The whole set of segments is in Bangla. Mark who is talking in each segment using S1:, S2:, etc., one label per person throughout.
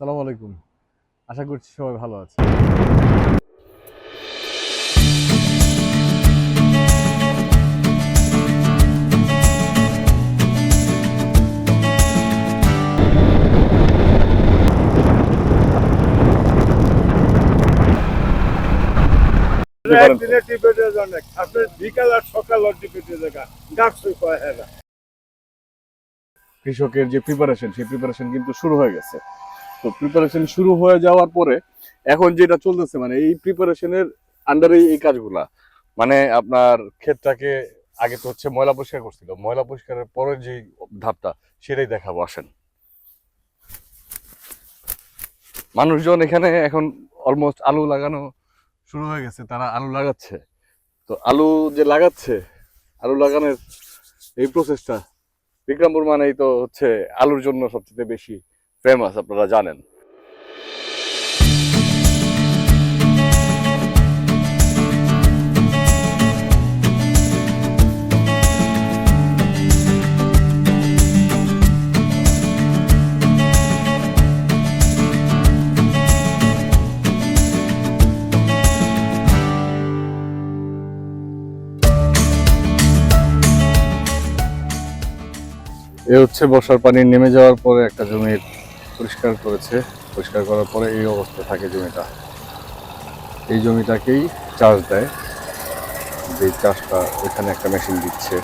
S1: সালাম আলাইকুম। আশা করছি সবাই ভালো আছে
S2: হ্যাঁ না।
S3: কৃষকের যে প্রিপারেশন সেই প্রিপারেশন কিন্তু শুরু হয়ে গেছে। তো প্রিপারেশন শুরু হয়ে যাওয়ার পরে এখন যেটা চলতেছে মানে এই প্রিপারেশনের আন্ডারে এই কাজগুলা মানে আপনার ক্ষেতটাকে আগে তো হচ্ছে ময়লা পরিষ্কার করছিল, ময়লা পরিষ্কারের পরে যে ধাপটা সেটাই দেখাবো, আসেন। মানুষজন এখানে এখন অলমোস্ট আলু লাগানো শুরু হয়ে গেছে, তারা আলু লাগাচ্ছে। তো আলু যে লাগাচ্ছে, আলু লাগানোর এই প্রসেসটা বিক্রমপুর মানেই তো হচ্ছে আলুর জন্য সবচেয়ে বেশি ফেমাস আপনারা জানেন এ হচ্ছে বর্ষার পানি নেমে যাওয়ার পরে একটা জমির পরিষ্কার করেছে। পরিষ্কার করার পরে এই অবস্থা থাকে জমিটা। এই জমিটাকেই চাষ দেয়। যে চাষটা এখানে একটা মেশিন দিচ্ছে।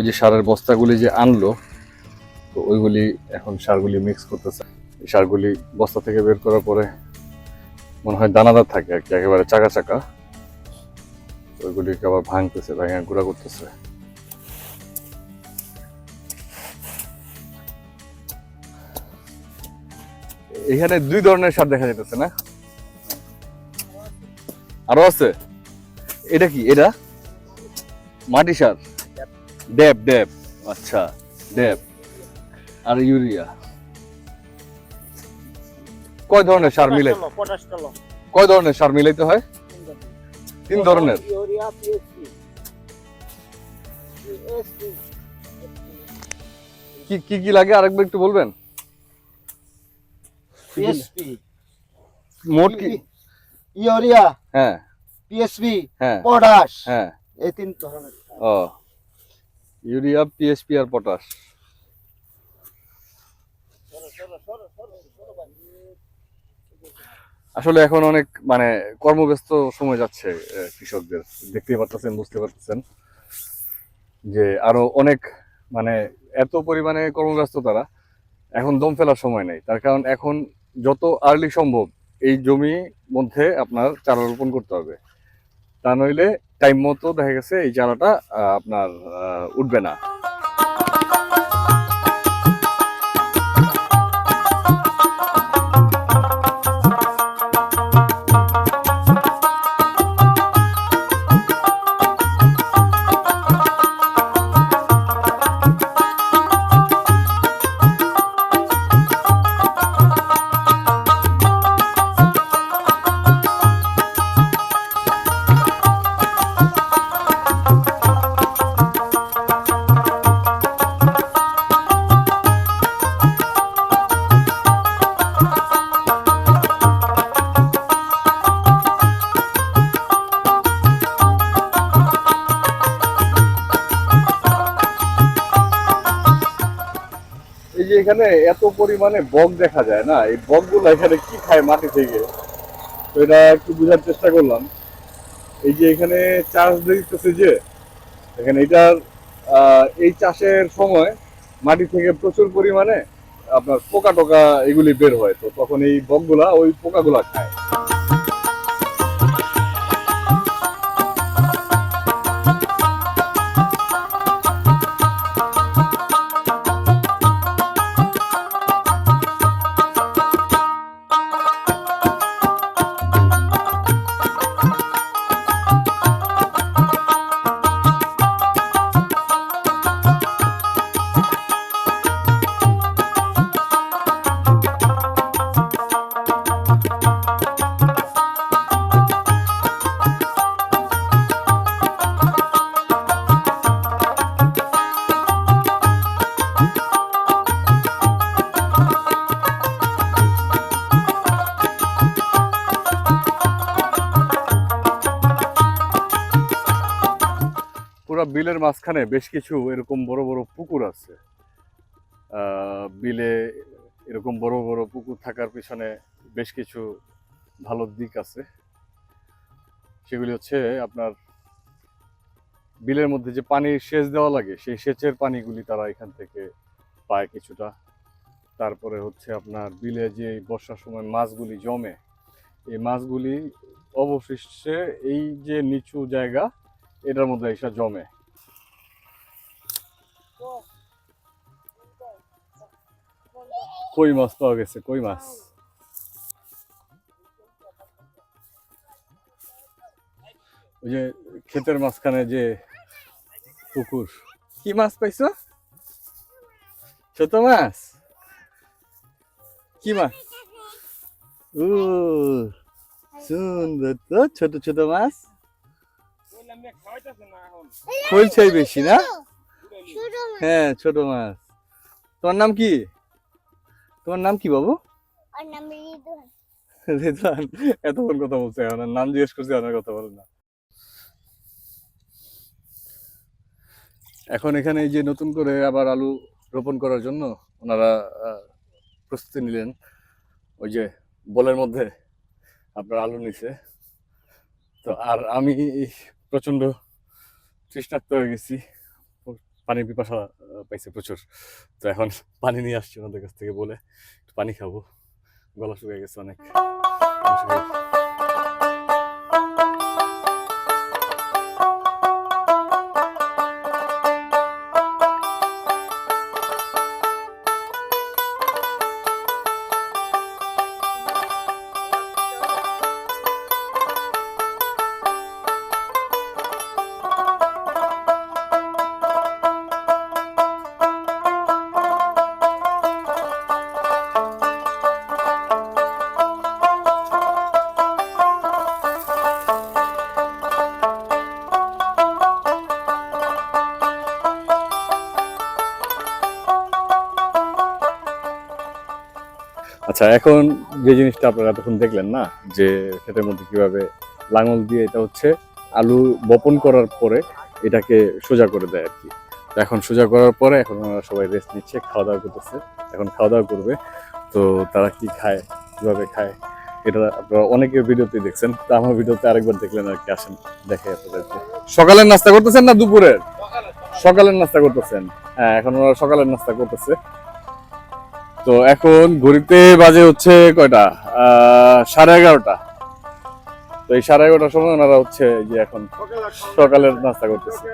S3: ওই যে সারের বস্তাগুলি যে আনলো, তো ওইগুলি এখন সারগুলি মিক্স করতেছে। সারগুলি বস্তা থেকে বের করার পরে মনে হয় দানাদার থাকে আর কি, একেবারে চাকা চাকা। ওইগুলিকে আবার ভাঙতেছে, ভাঙা গুঁড়া করতেছে। এখানে দুই ধরনের সার দেখা যাইতেছে না? আরও আছে? এটা কি? এটা? মাটি সার। ড্যাব ড্যাব আচ্ছা ড্যাব আর ইউরিয়া? কয় ধরনের সার মিলে কয় ধরনের সার মিলাইতে হয়? তিন ধরনের। কি কি কি লাগে? আরেকবার একটু বলবেন। মোট কি?
S2: ইউরিয়া
S3: হ্যাঁ।
S2: পিএসপি
S3: হ্যাঁ।
S2: পটাশ।
S3: হ্যাঁ।
S2: এই তিন ধরনের।
S3: ও। ইউরিয়া পিএসপি আর পটাশ আসলে এখন অনেক মানে কর্মব্যস্ত সময় যাচ্ছে কৃষকদের। দেখতেই পারতেছেন, বুঝতে পারতেছেন যে আরও অনেক মানে এত পরিমাণে কর্মব্যস্ত তারা, এখন দম ফেলার সময় নেই। তার কারণ এখন যত আর্লি সম্ভব এই জমি মধ্যে আপনার চারা রোপণ করতে হবে। তা নইলে টাইম মতো দেখা গেছে এই আহ, আপনার উঠবে না। যে এখানে এত পরিমাণে বক দেখা যায় না? এই বকগুলো এখানে কি খায় মাটি থেকে? তো এটা একটু বোঝার চেষ্টা করলাম। এই যে এখানে চাষ দিতেছে যে, এখানে এটার এই চাষের সময় মাটি থেকে প্রচুর পরিমাণে আপনার পোকা টোকা এগুলি বের হয়। তো তখন এই বকগুলা ওই পোকাগুলা খায়। মাঝখানে বেশ কিছু এরকম বড় বড় পুকুর আছে। বিলে এরকম বড় বড় পুকুর থাকার পিছনে বেশ কিছু ভালো দিক আছে। সেগুলি হচ্ছে আপনার বিলের মধ্যে যে পানি সেচ দেওয়া লাগে, সেই সেচের পানিগুলি তারা এখান থেকে পায় কিছুটা। তারপরে হচ্ছে আপনার বিলে যে বর্ষার সময় মাছগুলি জমে, এই মাছগুলি অবশিষ্টে এই যে নিচু জায়গা, এটার মধ্যে এসে জমে। কই মাছ পাওয়া গেছে? কই মাছ? ওই যে ক্ষেতের মাঝখানে যে পুকুর। কি মাছ পাইছো? ছোট মাছ? কি মাছ? ও সুন্দর তো ছোট ছোট মাছ। খোল চাই বেশি না? হ্যাঁ ছোট মাছ। তোমার নাম কি? তোমার নাম কি বাবু?
S4: নাম
S3: রেদওয়ান এতক্ষণ কথা বলছে এখন নাম জিজ্ঞেস করছে আমার কথা বলে না। এখন এখানে এই যে নতুন করে আবার আলু রোপণ করার জন্য ওনারা প্রস্তুতি নিলেন। ওই যে বলের মধ্যে আপনার আলু নিছে। তো আর আমি প্রচণ্ড তৃষ্ণার্ত হয়ে গেছি। পানির পিপাসা পাইছে প্রচুর। তো এখন পানি নিয়ে আসছি ওনাদের কাছ থেকে বলে, একটু পানি খাব। গলা শুকিয়ে গেছে অনেক। আচ্ছা এখন যে জিনিসটা আপনারা এতক্ষণ দেখলেন না, যে ক্ষেতের মধ্যে কীভাবে লাঙল দিয়ে এটা হচ্ছে আলু বপন করার পরে এটাকে সোজা করে দেয় আর কি। এখন সোজা করার পরে এখন ওনারা সবাই রেস্ট নিচ্ছে খাওয়া দাওয়া করতেছে। এখন খাওয়া দাওয়া করবে। তো তারা কি খায়, কীভাবে খায়, এটা আপনারা অনেকে ভিডিওতে দেখছেন। তা আমার ভিডিওতে আরেকবার দেখলেন আর কি, আসেন, দেখে আপনাদেরকে। সকালের নাস্তা করতেছেন না দুপুরের? সকালের নাস্তা করতেছেন। হ্যাঁ এখন ওরা সকালের নাস্তা করতেছে। তো এখন ঘড়িতে বাজে হচ্ছে কয়টা? সাড়ে এগারোটা। তো এই সাড়ে এগারোটার সময় ওনারা হচ্ছে যে এখন সকালের নাস্তা করতেছে।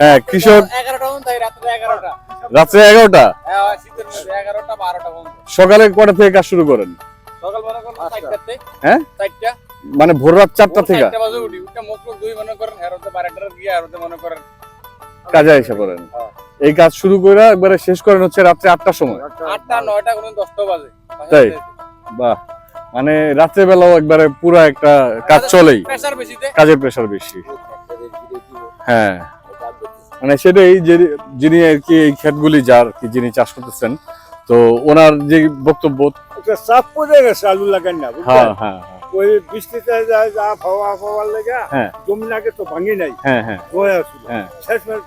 S3: হ্যাঁ কৃষক
S5: রাত্রে এগারোটা। হ্যাঁ
S3: সকালে কটা থেকে কাজ শুরু করেন?
S5: মনে করেন
S3: হ্যাঁ? মানে ভোর রাত চারটা থেকে?
S5: করেন করেন।
S3: কাজে এসে পড়েন।
S5: হ্যাঁ।
S3: এই কাজ শুরু করে একবারে শেষ করেন হচ্ছে রাত্রে আটটার সময়।
S5: আটটা নয়টা কোনো দশটা বাজে।
S3: তাই? বাহ। মানে রাত্রে বেলাও একবারে পুরো একটা কাজ চলেই। কাজের প্রেশার বেশি। হ্যাঁ। মানে সেটাই যে যিনি আর কি এই ক্ষেতগুলি যার কি যিনি চাষ করতেছেন তো ওনার যে বক্তব্য
S2: চাপ পড়ে গেছে আলু লাগান না
S3: হ্যাঁ হ্যাঁ।
S2: ওই বৃষ্টিতে যা- যা হাওয়া হাওয়ার লেগে
S3: হ্যাঁ।
S2: তো ভাঙি নাই।
S3: হ্যাঁ হ্যাঁ।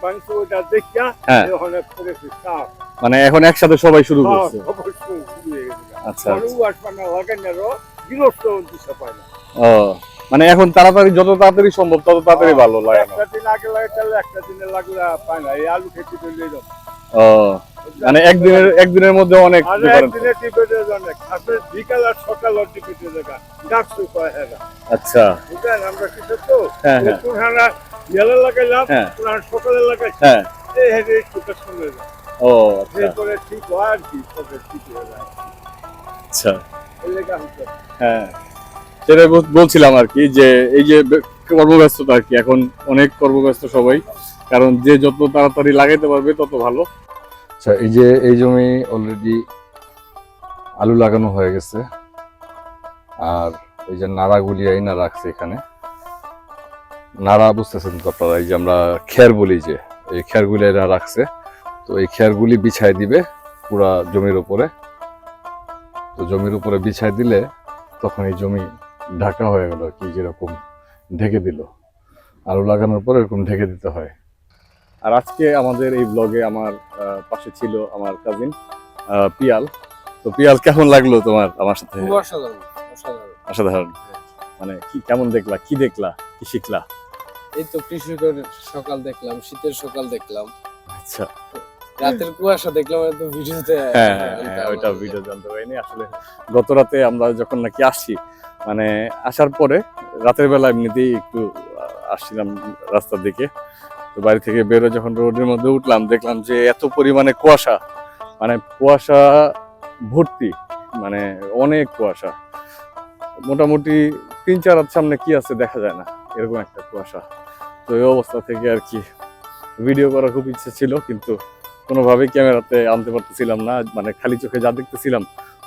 S2: ভাঙছে ওইটা দেখিয়া পড়েছে
S3: মানে এখন একসাথে সবাই শুরু করছে। আচ্ছা
S2: না
S3: ও মানে এখন তাড়াতাড়ি যত তাড়াতাড়ি সম্ভব তত তাড়াতাড়ি ভালো লাগে
S2: একটা দিন আগে লাগে তাহলে একটা দিনে লাগলে পায় না এই আলু খেতে
S3: ও মানে একদিনের একদিনের মধ্যে অনেক
S2: আপনার বিকাল আর সকাল আর কয় হ্যাঁ।
S3: আচ্ছা।
S2: বুঝলেন? আমরা কৃষক তো পুরহানা লাগাইলাম। সকালে লাগাইছি।
S3: হ্যাঁ।
S2: এই হেঁটে একটু শুনে যায়।
S3: ও আচ্ছা।
S2: এরপরে ঠিক হয় আর কি? তবে ঠিক হয়ে যায়।
S3: আচ্ছা।
S2: হচ্ছে।
S3: হ্যাঁ। বলছিলাম আর কি যে এই যে কর্মব্যস্ততা আর কি। এখন অনেক কর্মব্যস্ত সবাই। কারণ যে যত তাড়াতাড়ি লাগাইতে পারবে তত ভালো। আচ্ছা এই যে এই জমি অলরেডি আলু লাগানো হয়ে গেছে। আর এই যে নাড়াগুলি আইনা রাখছে এখানে। নাড়া বুঝতেছেন তো আপনারা, এই যে আমরা খের বলি যে, এই খেরগুলি এরা রাখছে। তো এই খেরগুলি বিছাই দিবে পুরা জমির উপরে। তো জমির উপরে বিছাই দিলে তখন এই জমি ঢাকা হয়ে গেল কি, যেরকম ঢেকে দিল। আলু লাগানোর পর এরকম ঢেকে দিতে হয়। আর আজকে আমাদের এই ব্লগে আমার পাশে ছিল আমার কাজিন পিয়াল। তো পিয়াল কেমন লাগল তোমার আমার সাথে?
S5: অসাধারণ অসাধারণ।
S3: মানে কি কেমন দেখলা? কি দেখলা? কি শিখলা?
S5: এই তো কৃষকের সকাল দেখলাম শীতের সকাল দেখলাম।
S3: আচ্ছা।
S5: রাতের কুয়াশা দেখলাম তো ভিডিওতে
S3: হ্যাঁ হ্যাঁ, হ্যাঁ ওইটা ভিডিও জানতে পারিনি। আসলে গত রাতে আমরা যখন নাকি আসছি মানে আসার পরে রাতের বেলা এমনিতেই একটু আসছিলাম রাস্তার দিকে। তো বাড়ি থেকে বেরো যখন রোডের মধ্যে উঠলাম, দেখলাম যে এত পরিমাণে কুয়াশা। মানে কুয়াশা ভর্তি মানে অনেক কুয়াশা। মোটামুটি তিন চার হাত সামনে কি আছে দেখা যায় না, এরকম একটা কুয়াশা। তো এই অবস্থা থেকে আর কি ভিডিও করার খুব ইচ্ছে ছিল, কিন্তু কোনোভাবেই ক্যামেরাতে আনতে পারতেছিলাম না মানে খালি চোখে যা দেখতেছিলাম,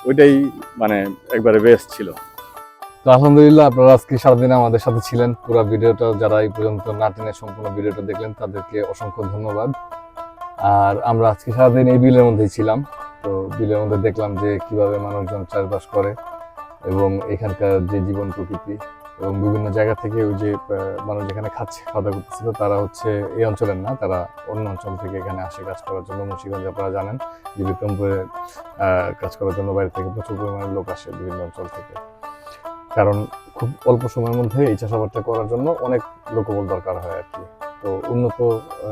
S3: ওইটাই মানে একবারে বেস্ট ছিল।
S1: তো আলহামদুলিল্লাহ, আপনারা আজকে সারাদিন আমাদের সাথে ছিলেন। পুরো ভিডিওটা যারা এই পর্যন্ত না টেনে সম্পূর্ণ ভিডিওটা দেখলেন, তাদেরকে অসংখ্য ধন্যবাদ। আর আমরা আজকে সারাদিন এই বিলের মধ্যেই ছিলাম। তো বিলের মধ্যে দেখলাম যে কীভাবে মানুষজন চাষবাস করে এবং এখানকার যে জীবন প্রকৃতি এবং বিভিন্ন জায়গা থেকে ওই যে মানুষ যেখানে খাচ্ছে খাওয়া দাওয়া করতেছিল তারা হচ্ছে এই অঞ্চলের না, তারা অন্য অঞ্চল থেকে এখানে আসে কাজ করার জন্য। মুন্সিগঞ্জ আপনারা জানেন, যে বিক্রমপুরে কাজ করার জন্য বাইরে থেকে প্রচুর পরিমাণে লোক আসে বিভিন্ন অঞ্চল থেকে। কারণ খুব অল্প সময়ের মধ্যে এই চাষাবাদটা করার জন্য অনেক লোকবল দরকার হয় আর কি। তো উন্নত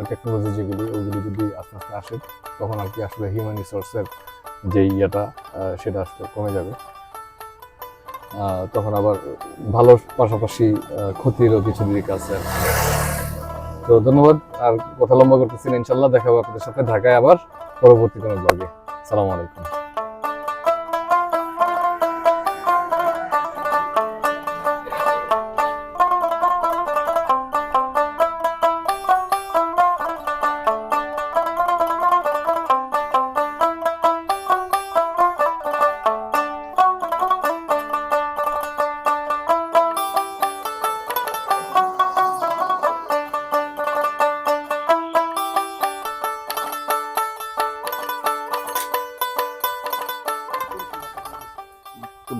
S1: টেকনোলজি যেগুলি, ওগুলি যদি আস্তে আস্তে আসে, তখন আর কি আসলে হিউম্যান রিসোর্সের যে ইয়েটা সেটা আসলে কমে যাবে। তখন আবার ভালো পাশাপাশি ক্ষতিরও কিছু দিক আছে তো ধন্যবাদ, আর কথা লম্বা করতেছি ইনশাল্লাহ দেখা হবে আপনাদের সাথে, ঢাকায় আবার পরবর্তী কোনো ব্লগে সালাম আলাইকুম।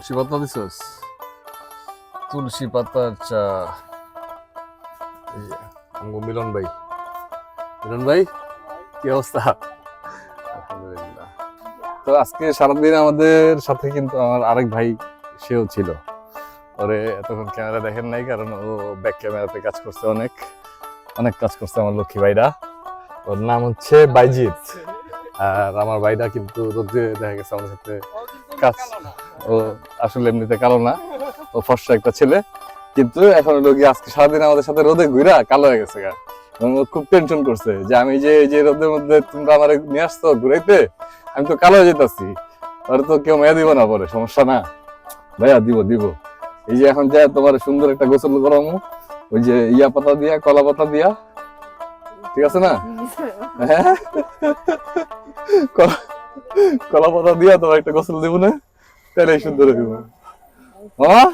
S3: তুলসী পাতা দিছস? তুলসী পাতার চা। আমগো মিলন ভাই। মিলন ভাই কি অবস্থা? আলহামদুলিল্লাহ। তো আজকে সারাদিন আমাদের সাথে কিন্তু আমার আরেক ভাই সেও ছিল। ওরে এতক্ষণ ক্যামেরা দেখেন নাই কারণ ও ব্যাক ক্যামেরাতে কাজ করছে অনেক। অনেক কাজ করছে আমার লক্ষ্মী ভাইরা। ওর নাম হচ্ছে বাইজিৎ। আর আমার ভাইরা কিন্তু রোদ্রে দেখা গেছে আমার সাথে কাজ ও আসলে এমনিতে কালো না। ও ফর্সা একটা ছেলে। কিন্তু এখন হলো গিয়ে আজকে সারাদিন আমাদের সাথে রোদে ঘুরা কালো হয়ে গেছে গা। এবং ও খুব টেনশন করছে যে আমি যে এই যে রোদের মধ্যে তোমরা আমার নিয়ে আসতো ঘুরাইতে আমি তো কালো হয়ে যেতেছি। আর তো কেউ মেয়ে দিব না পরে সমস্যা না। ভাইয়া দিব দিব। এই যে এখন যা তোমার সুন্দর একটা গোসল করামু ওই যে ইয়া পাতা দিয়া কলা পাতা দিয়া। ঠিক আছে না? হ্যাঁ? কলা- কলা পাতা দিয়া তোমার একটা গোসল দিব না? তাহলে সুন্দর হইব। হ্যাঁ?